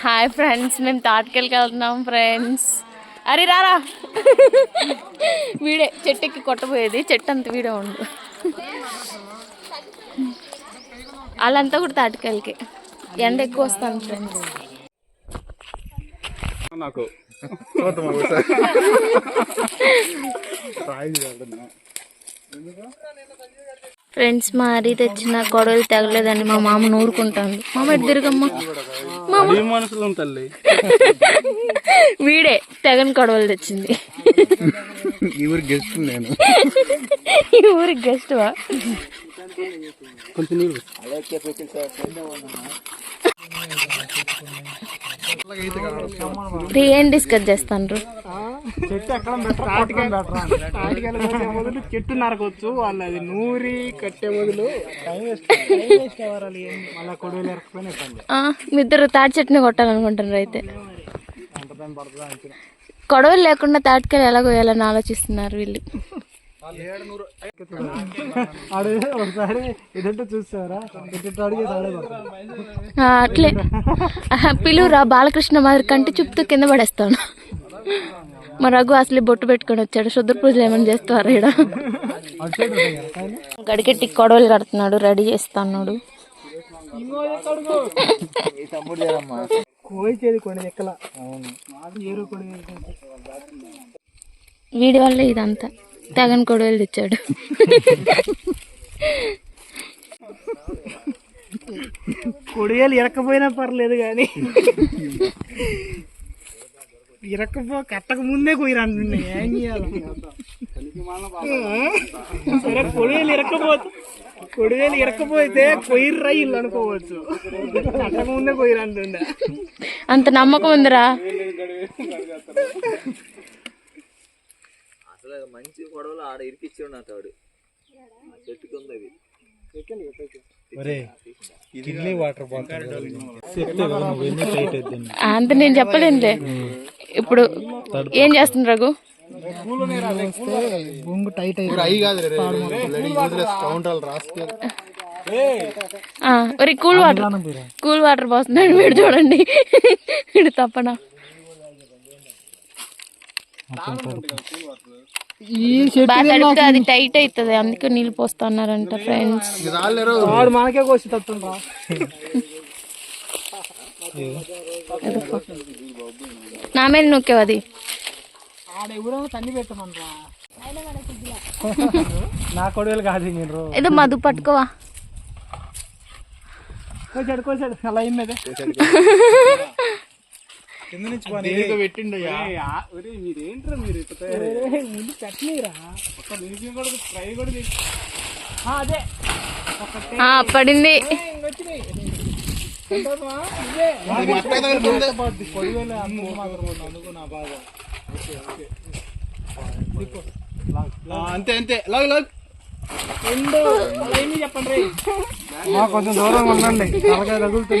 Hi friends మేము తాటికెళ్ళకి వెళ్తున్నాం friends అరే రారా వీడే చెట్టుకి కొట్టబోయేది చెట్టు అంత వీడే ఉండు వాళ్ళంతా కూడా తాటికెళ్ళకి ఎండ ఎక్కువ వస్తాను ఫ్రెండ్స్ నాకు. ఫ్రెండ్స్ మా హరి తెచ్చిన గొడవలు తగలేదండి. మా మామ నూరుకుంటాను మామ మనుషులు తల్లి. వీడే తెగని గొడవలు తెచ్చింది. ఎవరు గెస్ట్ నేను. ఈ ఊరికి గెస్ట్ వా? కొంచెం నీళ్ళు రీ ఏం డిస్కస్ చేస్తాను చెట్టు నరకొచ్చు. వాళ్ళు అది నూరి కట్టే కొడువులు మీ ఇద్దరు తాటి చెట్టుని కొట్టాలనుకుంటున్నారు అయితే. గొడవలు లేకుండా తాటికాయలు ఎలా కోయాలని ఆలోచిస్తున్నారు వీళ్ళు? ఒకసారి ఇదంటే చూస్తారా? అట్లే. పిలువురా బాలకృష్ణ మాదిరి కంటి చూపుతూ కింద పడేస్తాను. మా రఘు అసలు బొట్టు పెట్టుకొని వచ్చాడు శుద్ర పూజలు ఏమైనా చేస్తారు ఇక్కడ గడికెట్టి గొడవలు కడుతున్నాడు రెడీ చేస్తున్నాడు. కొన్ని వీడి వల్ల ఇదంతా. తెగని గొడవలు తెచ్చాడు. కొడియాలు ఇరక్కపోయినా పర్లేదు కానీ ఇరక్కపో కట్టక ముందే కొయ్యరంటుండే ఏం చేయాలి? సరే కొడియాలు ఇరక్కపోతే కొడియాలు ఇరక్కపోతే కొయ్యర్రా ఇల్లు అనుకోవచ్చు. కట్టక ముందే కొయ్యరంటుండే అంత నమ్మకం ఉందిరా. మంచి గొడవలు ఆడ ఇరికిచ్చాడు నాకు ఆడు. చెట్టుకుంది అవి అంత నేను చెప్పలేనులే. ఇప్పుడు ఏం చేస్తుంది రఘు? ఒరే కూల్ వాటర్ కూల్ వాటర్ పోస్తున్నాడు వీడు చూడండి. వీడు తప్పన? ఈ చెట్టు అది టైట్ అవుతుంది అందుకే నీళ్ళు పోస్తున్నారంట ఫ్రెండ్స్ వాడు మనకే కోసి తత్తుండ్రా నా మీద నొక్కేవు అది. నా కొడుకులు కాదు ఏదో మధు పట్టుకోవా. కోసాడు కోసాడు. అలా అయింది అదే పెట్టిండయ్యా మీరేంట్రా మీరు ముందు చట్నీరా ఫ్రై కూడా ఆ, అదే. ఆ, పడింది. అంతే అంతే లాగ్ లాగ్. చెప్పండి. రే కొంచెం దూరంగా ఉండండి. తలకాయ తగులుతుంది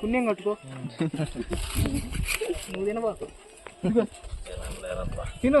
పుణ్యం కట్టుకో. నువ్వు తినబోతు తిను.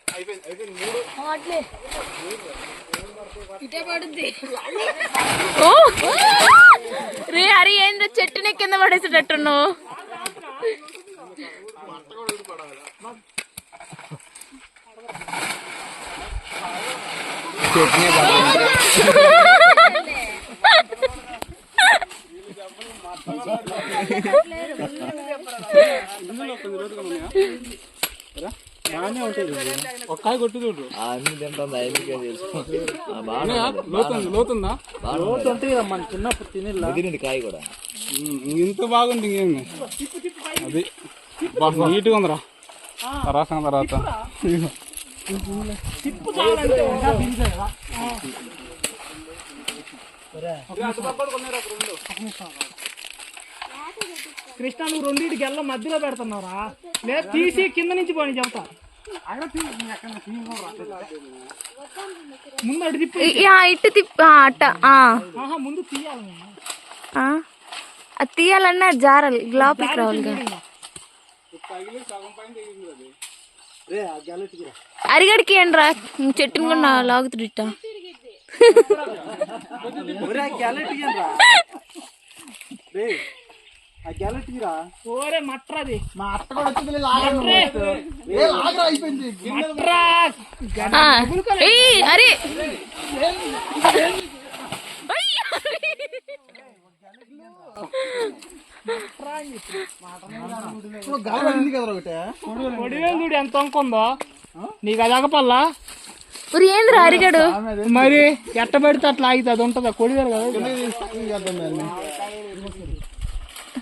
అంతే అయిపోయింది అయిపోయింది మూడు ఓ రే అరే ఏంద్ర చెట్టునే కింద పడేసేటట్టున్నావు ఒక్కాయ కొట్టు చూడు. అన్ని తింటుంది ఆయనకే తెలుసు. లోతుంది లోతుందా? బాగానే ఉంది. చిన్నప్పుడు తిని కాయ కూడా. ఇంత బాగుంది ఇంకేమి? అది. బాగా నీట్గా ఉందిరా. రాసిన తర్వాత. కృష్ణ నువ్వు రెండింటికి వెళ్ళ మధ్యలో పెడుతున్నావురా. లేదు తీసి కింద నుంచి పోని చెప్తా తిప్పి. ఇటు అట్ట ఆ, ఆహా ముందు తీయాలి నేను. ఆ. అది తీయాలన్నా జారాలి లోపలికి రావాలిగా అరిగడికి ఏంట్రా చెట్టుని కూడా లాగుతుడు ఇట్ట ఓరే మట్రది మా అత్త కూడా వచ్చింది లాగరా ఏ లాగరా అయిపోయింది. మట్రా. ఆ. ఏయ్, అరే. గాలి పడింది కదరా ఒకటే. కొడివేలు చూడు ఎంత వంకుందో నీకు అది అగపల్లా మరి ఏంద్రా అరిగాడు? మరి ఎట్ట పెడితే అట్లా ఆగితే అది ఉంటుందా? కొడివేలు కదా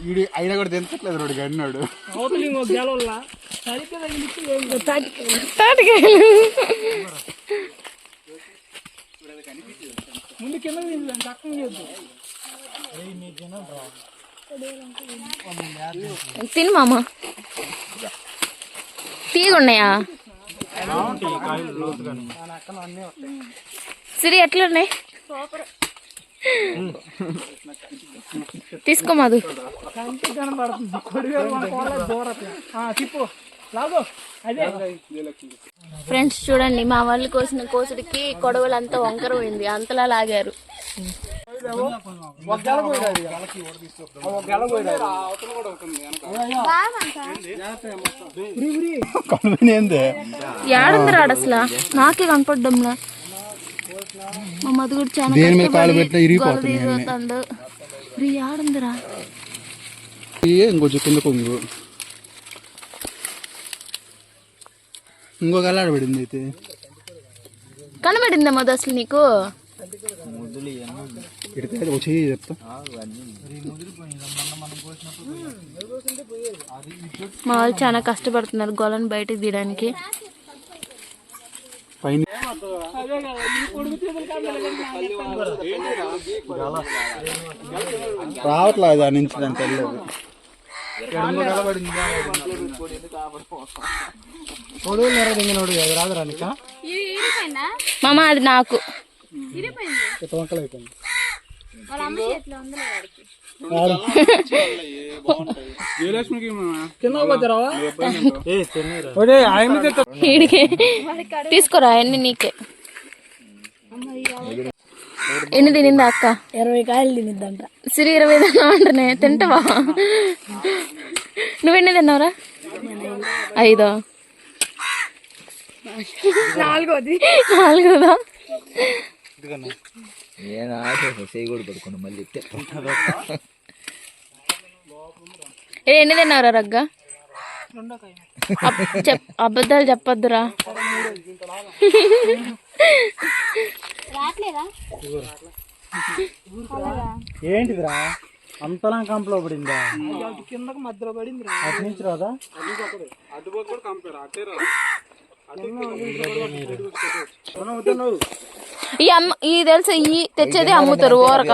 ఈడు అయినా కూడా తెంచట్లేదు రోడ్డు తాటికాయలు. ముందు కింద తిను మామ. తీగున్నాయా సిరి ఎట్లున్నాయి? తీసుకో మాదు కంటికి కనబడుతుంది కొడివేలు మన కోళ్ళ దూరం ఆ, తిప్పు లాగో అదే ఫ్రెండ్స్ చూడండి మా వాళ్ళు కోసిన కోసుడికి కొడవలంతా వంకర పోయింది. అంతలా లాగారు. ఏడుంది రాడు అసలు? నాకే కనపడ్డంలా. మా మధు కూడా చాలా దేని మీద కాలు పెట్టినా ఇరిగిపోతుంది గొల్ల తీరుతాండు. రీ ఏడుందిరా ఇంకొంచెం కింద కొంగు. ఇంకొక అల్లాడ పడింది అయితే. కనబడిందా మధు అసలు నీకు? పెడితే వచ్చి చెప్తా. మా వాళ్ళు చాలా కష్టపడుతున్నారు గొలను బయటకు తీయడానికి. రావట్లేదు దాని నుంచి దాని తెలియదు మామ అది నాకు. జయలక్ష్మికి కింద పోతారావా వీడికి. తీసుకోరా అన్ని నీకే. ఎన్ని తినిందా అక్క? ఇరవై కాయలు తినిద్దంట. సిరి ఇరవై తిన్నావు అంటనే తింటావా నువ్వెన్ని తిన్నావురా? ఐదో. నాలుగోది. నాలుగోదా? నేను ఆశ చేయకూడదు పడుకున్నా మళ్ళీ. ఎన్ని తిన్నావురా రగ్గ? చెప్ అబద్ధాలు చెప్పొద్దురా. ఏంటిదిరా? అంతలా కంపలో పడిందా? కిందకు మధ్యలో పడింది. అటు నుంచి రాదా ఈ అమ్మ ఈ తెలుసు ఈ తెచ్చేది అమ్ముతారు ఊరక.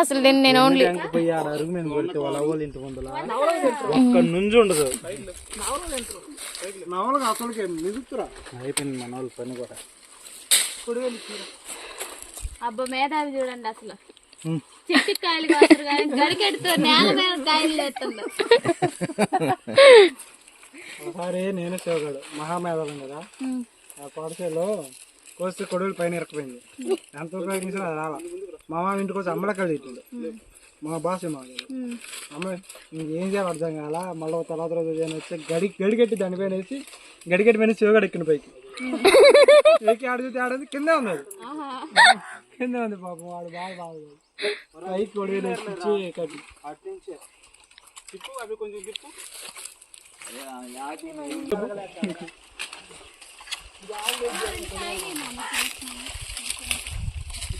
అసలు దీన్ని నేను ఓన్లీ నుంచి ఉండదు. అయిపోయింది మన వాళ్ళు పని కూడా. అబ్బా మేధావి చూడండి అసలు. చెట్టు కాయలు కాస్తారు కానీ గడికెడుతో నేల మీద కాయలు లేస్తుండ ఒకసారి నేను శివగాడు మహామేధాలం కదా. ఆ పాఠశాలలో కోస్తే కొడుకులు పైన ఇరకపోయింది ఎంత ఉపయోగించినా అది రాలా. మా మామ ఇంటికి వచ్చి అమ్మలకాయలు తిట్టిండు. మా భాష మా అమ్మ ఇంకేం చేయాలి అర్థం కాల? మళ్ళీ తర్వాత రోజు ఏదైనా వచ్చి గడి గడిగట్టి దానిపైన వేసి గడిగట్టి పైన శివగాడు ఎక్కిన పైకి. ఎక్కి ఆడ చూస్తే ఆడది కిందే ఉన్నది. కింద కిందే ఉంది పాపం. వాడు బాగా బాగా పైకి కొడుకు కట్టి. అవి కొంచెం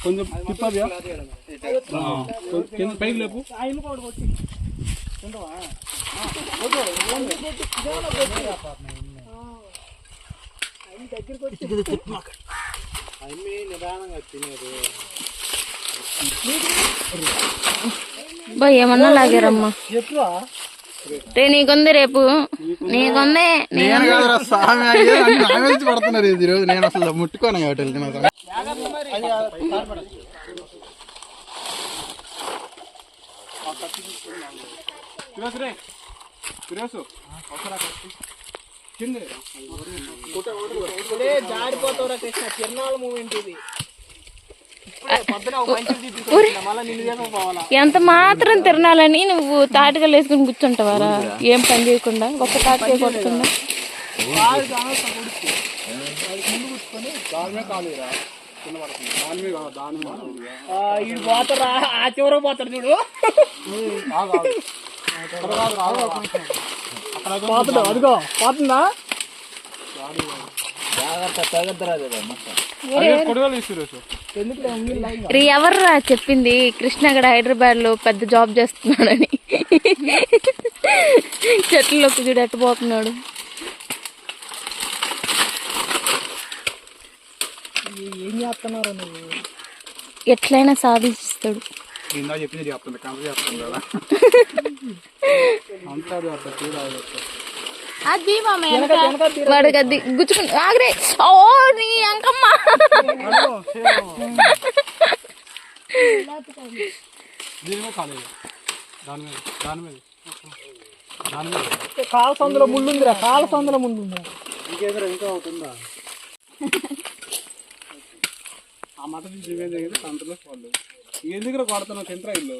కొంచెం తిప్పది కింద పైకి లేపు. నిదానంగా తినేది బా ఏమన్నా లాగారమ్మా. ఎక్కువ రే నీకుంది రేపు. నీకుంది నీ- నేను కాదురా స్వామి అయ్యో అని నా మీద నుంచి పడుతున్నారు ఇది ఈరోజు నేను అసలు ముట్టుకోను కాబట్టి వెళ్తున్నా ఫిరోజ్ రే ఫిరోజ్. ఒకసారి కింద. ఇప్పుడే జారిపోతావురా కృష్ణ. చిరునాళ్ళ మూమెంట్ ఇది ఎంత మాత్రం తిరణాలని నువ్వు తాటికలు వేసుకుని కూర్చుంటావారా? ఏం పని చేయకుండా? ఒక్క తాటికే కొట్టకుండా పోతారా? ఆ పోతాడు చూడు. పోతాడు అదిగో పోతుందా? రీ ఎవర్రా చెప్పింది? కృష్ణగడ హైదరాబాద్లో పెద్ద జాబ్ చేస్తున్నాడని. చెట్లలోకి చూడు ఎట్టు పోతున్నాడు. ఏం చేస్తున్నారు నువ్వు? ఎట్లయినా సాధిస్తాడు. చెప్పింది చెప్తుంది కంప చేస్తుంది కదా. అంతా చూడాలి వాడికి అది గుచ్చుకుని ఆగరే! ఓ నీ అంకమ్మ! కాల సందులో ఉందిరా కాల సందులో ఇంకా అవుతుందా ఆ మాట నుంచి ఏం జరిగింది సంతలో వాళ్ళు ఎందుకు కొడుతున్నావు? తింటరా ఇల్లు?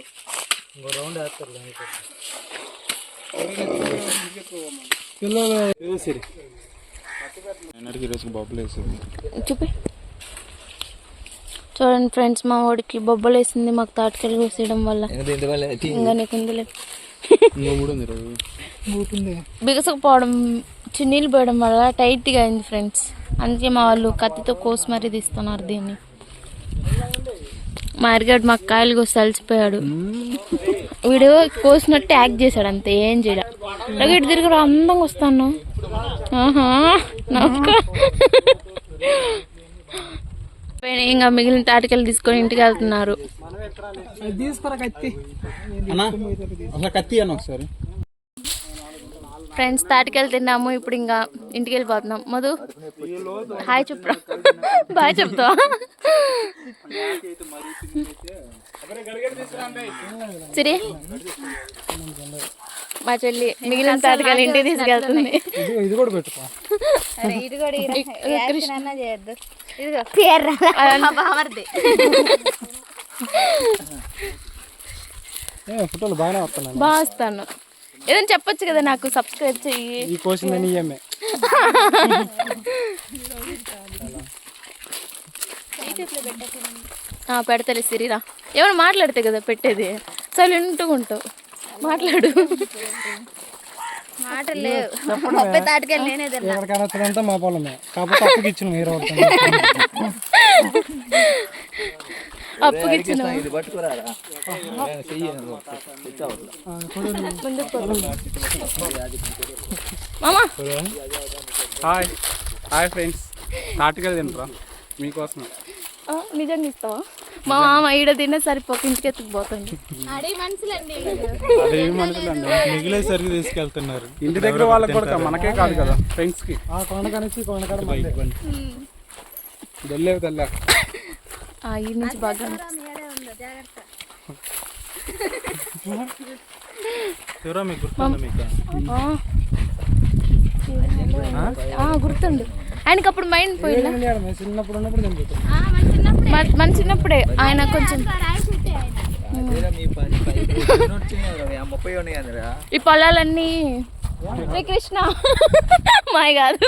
రౌండ్ వేస్తారు చూపి. చూడండి ఫ్రెండ్స్ మా వాడికి బొబ్బలు వేసింది మాకు తాటికలు కోసేయడం వల్ల. ఇంకా బిగసకపోవడం చిన్నీళ్ళు పోయడం వల్ల టైట్గా అయింది ఫ్రెండ్స్. అందుకే మా వాళ్ళు కత్తితో కోసి మరీ తీస్తున్నారు దీన్ని. మా అరిగాడు మాకు కాయలు కోసి అలసిపోయాడు. వీడు కోసినట్టు యాక్ట్ చేశాడు అంతే ఏం చేయలే ఇటు తిరిగి అందంగా వస్తాను. ఆహా నవ్వుకో. ఇంకా మిగిలిన తాటికలు తీసుకొని ఇంటికి వెళ్తున్నారు. తీసుకురా కత్తి? కత్తి అన్న ఒకసారి? ఫ్రెండ్స్ తాటికలు తిన్నాము ఇప్పుడు ఇంకా ఇంటికి వెళ్ళిపోతున్నాం మధు హాయ్ చెప్పురా. బాయ్ చెప్తావా? సిరి మా చెల్లి మిగిలిన తాటికలు ఇంటికి తీసుకెళ్తుంది. ఇది ఇది కూడా పెట్టుకో ఫోటోలు బాగానే బాగా వస్తాను. ఏదైనా చెప్పొచ్చు కదా నాకు సబ్స్క్రైబ్ చెయ్యి. ఈ కోసిందని ఈఎంఏ ఆ, పెడతలే సిరిరా ఏమైనా మాట్లాడితే కదా పెట్టేది? సైలెంట్గా ఉంటావు మాట్లాడు. ఎవరికైనా వచ్చాడంటే మా పొలమే కాకపోతే మీరు ఇది మామా. హాయ్. Hi friends. తాటికలు తింటారా? మీకోసం నిజంగా ఇస్తావా? మా మామ ఈడ తిన్న సరిపోక ఇంటికి ఎత్తుకుపోతుంది మిగిలేసరికి తీసుకెళ్తున్నారు. ఇంటి దగ్గర వాళ్ళకి కూడా మనకే కాదు కదా ఫ్రెండ్స్కి. తెల్ల ఈ నుంచి బాగా. ఎవరో మీకు గుర్తుందా మీకు? ఆ, ఆ, గుర్తుండు. ఆయనకి అప్పుడు మైండ్ పోయిందా? మన- మన చిన్నప్పుడే. ఆయన కొంచెం ఈ పొలాలన్నీ రే కృష్ణ. మాయ కాదు.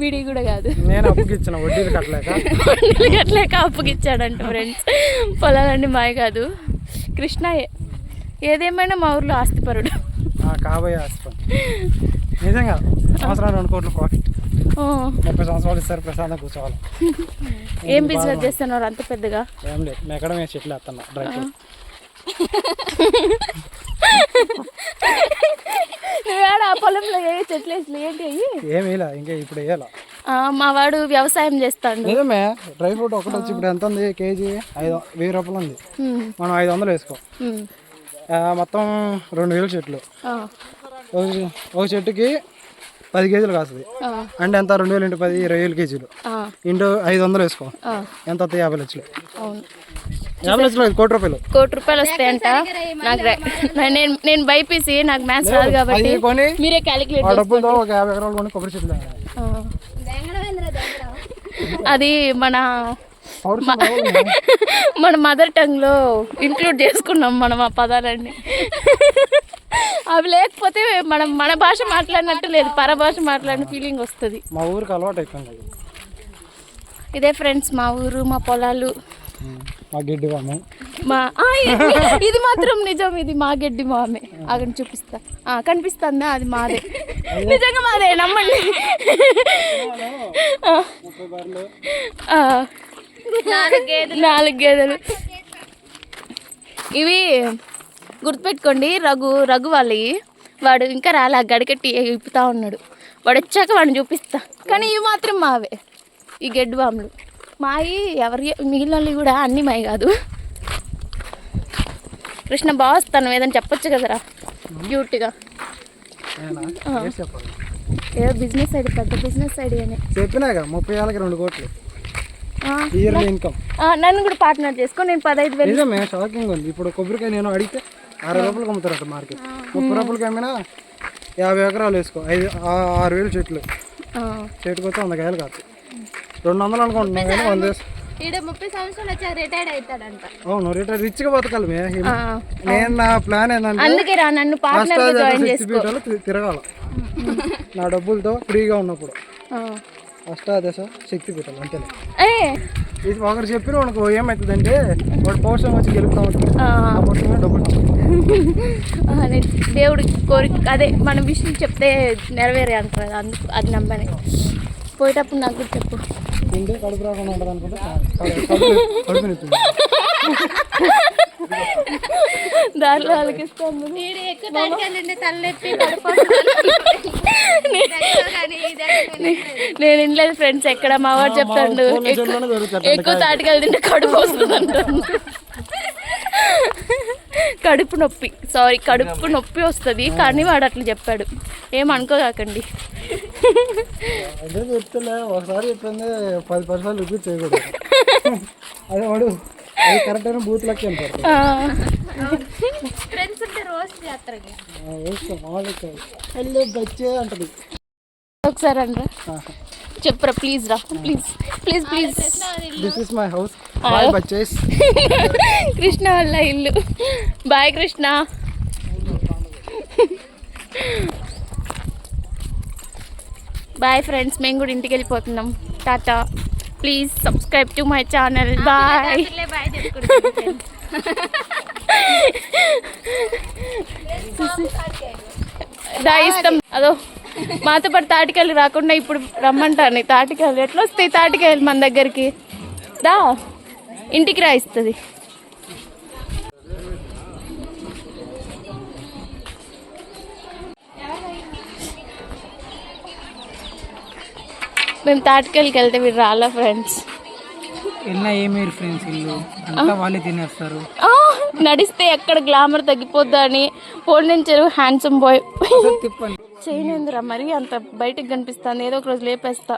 వీడి కూడా కాదు. నేను అప్పుకి ఇచ్చిన వడ్డీలు కట్టలేక అట్లేక అప్పుకిచ్చాడంట ఫ్రెండ్స్. పొలాలన్నీ మాయ కాదు. కృష్ణయే ఏదేమైనా మా ఊర్లో ఆస్తిపరుడు. ఆ కాబోయే హాస్పిటల్ నిజంగా సంవత్సరాలు రెండు కోట్ల ప్రాఫిట్ ముప్పై సంవత్సరాలు ఇస్తారు ప్రశాంతంగా కూర్చోవాలి. ఏం బిజినెస్ చేస్తున్నారు అంత పెద్దగా? ఏం లేదు మేము చెట్లు వేస్తున్నా డ్రై నువ్వేడ ఆ పొలంలో ఏ చెట్లు వేసి ఏంటి అయ్యి? ఏమి వేయలే ఇంకా ఇప్పుడు వేయాల. మా వాడు వ్యవసాయం చేస్తాడు. నిజమే డ్రై ఫ్రూట్ ఒకటి వచ్చి ఇప్పుడు ఎంత ఉంది? కేజీ ఐదు వెయ్యి రూపాయలు ఉంది. మనం ఐదు వందలు వేసుకో. మొత్తం రెండు వేల చెట్లు. ఒక చెట్టుకి పది కేజీలు కాస్తుంది. అంటే ఎంత? రెండు వేలు ఇంటూ పది ఇరవై వేలు కేజీలు. ఇంటూ ఐదు వందలు వేసుకో. ఎంత వస్తాయి? యాభై లక్షలు. కోటి రూపాయలు. కోటి రూపాయలు వస్తాయంట నాకు నేను నేను బైపీసీ నాకు మ్యాథ్స్ రాదు కాబట్టి మీరే క్యాలిక్యులేట్ ఆ డబ్బులతో ఒక యాభై ఎకరాలు కొని కొబ్బరి చెట్లు తాగాలి. అది మన. మన మదర్ టంగ్లో ఇంక్లూడ్ చేసుకున్నాం మనం ఆ పదాలన్నీ. అవి లేకపోతే మనం మన భాష మాట్లాడినట్టు లేదు. పరభాష మాట్లాడిన ఫీలింగ్ వస్తుంది. మా ఊరికి అలవాటు. ఇదే ఫ్రెండ్స్ మా ఊరు మా పొలాలు. మా గిడ్డి వాము మా ఆ, ఇది- మాత్రం నిజం ఇది మా గడ్డి మామే. ఆగని చూపిస్తా. ఆ, కనిపిస్తుందా? అది మాదే. నిజంగా మాదే నమ్మండి. నాలుగు గేదెలు. ఇవి గుర్తుపెట్టుకోండి రఘు రఘు వాళ్ళవి. వాడు ఇంకా రాలే ఆ గడికట్టి ఇప్పుతా ఉన్నాడు. వాడు వచ్చాక వాడిని చూపిస్తా. కానీ ఇవి మాత్రం మావే. ఈ గెడ్డు బాములు మాయి ఎవరి మిగిలిన కూడా అన్ని మాయి కాదు. కృష్ణ బాగా వస్తాను ఏదైనా చెప్పొచ్చు కదరా? క్యూట్గా ఏదో బిజినెస్ ఐడి పెద్ద బిజినెస్ ఐడియానే చెప్పినాక ముప్పై ఏళ్ళకి రెండు కోట్లు. ఇయర్లీ ఇన్కమ్ నన్ను కూడా పార్ట్నర్ చేసుకో నేను పదహైదు వేలు. నిజమే షాకింగ్ ఉంది. ఇప్పుడు కొబ్బరికాయ నేను అడిగితే అరవై రూపాయలకి అమ్ముతారట మార్కెట్ ముప్పై రూపాయలకి అమ్మినా యాభై ఎకరాలు వేసుకో. ఐదు ఆరు వేలు చెట్లు. చెట్టుకు వంద కాయలు కాదు రెండు వందలు అనుకుంటున్నాం కానీ వంద వేసు ఈడ ముప్పై సంవత్సరాలు వచ్చాక రిటైర్డ్ అవుతాడంట. అవును రిటైర్ రిచ్గా బతకాలి మే. ఆ. నేను నా ప్లాన్ ఏంటంటే అందుకే రా నన్ను పార్ట్నర్గా అష్టాదశ జాయిన్ శక్తి చేసుకో. పీఠాలు తి- తిరగాల. నా డబ్బులతో ఫ్రీగా ఉన్నప్పుడు. అష్టాదశ శక్తి పీఠాలు ఇది ఒకరు చెప్పిన మనకు ఏమవుతుందంటే వాడు పౌరుషం వచ్చి గెలుపుతా పౌరుషమే డబ్బులు దేవుడి కోరిక అదే మన విషయం చెప్తే నెరవేరే అంటారు అందుకు అది నమ్మని. పోయేటప్పుడు నాకు చెప్పు. తింటే కడుపు రాకుండా ఉండదు అనుకుంటే కడుపు- నొప్పి. దారిలో ఇదే నేను వినలేదు ఫ్రెండ్స్ ఎక్కడ మా వాడు చెప్తాడు ఎక్కువ తాటికలు తింటే కడుపు వస్తుంది అంటాడు కడుపు నొప్పి. సారీ కడుపు నొప్పి వస్తుంది కానీ వాడు అట్లా చెప్పాడు. ఏం అనుకోకాకండి అదే చెప్తలే ఒకసారి చెప్పింది పది పర్సెంట్ రిపీట్ చేయకూడదు. అదే వాడు అది కరెక్ట్ అయిన బూత్ లెక్క అంటారు ఆ, ఫ్రెండ్స్ ఉంటే రోజు చేస్తారు వేసుకో మామూలు హలో బచ్చే అంటది. ఒకసారి అనరా చెప్పురా ప్లీజ్ రా please please please this is my house bye బచ్చేస్ Krishna వాళ్ళ ఇల్లు. బాయ్ కృష్ణ. బాయ్ ఫ్రెండ్స్ మేము కూడా ఇంటికి వెళ్ళిపోతున్నాం. Tata please subscribe to my channel bye దా ఇస్తాం అదో. మాతో పాటు తాటికాయలు రాకుండా ఇప్పుడు రమ్మంటాను తాటికాయలు. ఎట్లా వస్తాయి తాటికాయలు మన దగ్గరికి? దా ఇంటికి రా ఇస్తుంది. మేము తాటికాయలకి వెళ్తే వీడు రాలా ఫ్రెండ్స్ ఎన్న ఏమేరు ఫ్రెండ్స్ ఇల్లు? అంతా వాళ్ళే తినేస్తారు. ఆ, నడిస్తే ఎక్కడ గ్లామర్ తగ్గిపోద్దా అని. పోల్ నుంచి హ్యాండ్సమ్ బాయ్ తిప్పండి. చేయలేదురా మరి అంత బయటకు కనిపిస్తాను ఏదో ఒక రోజు లేపేస్తా.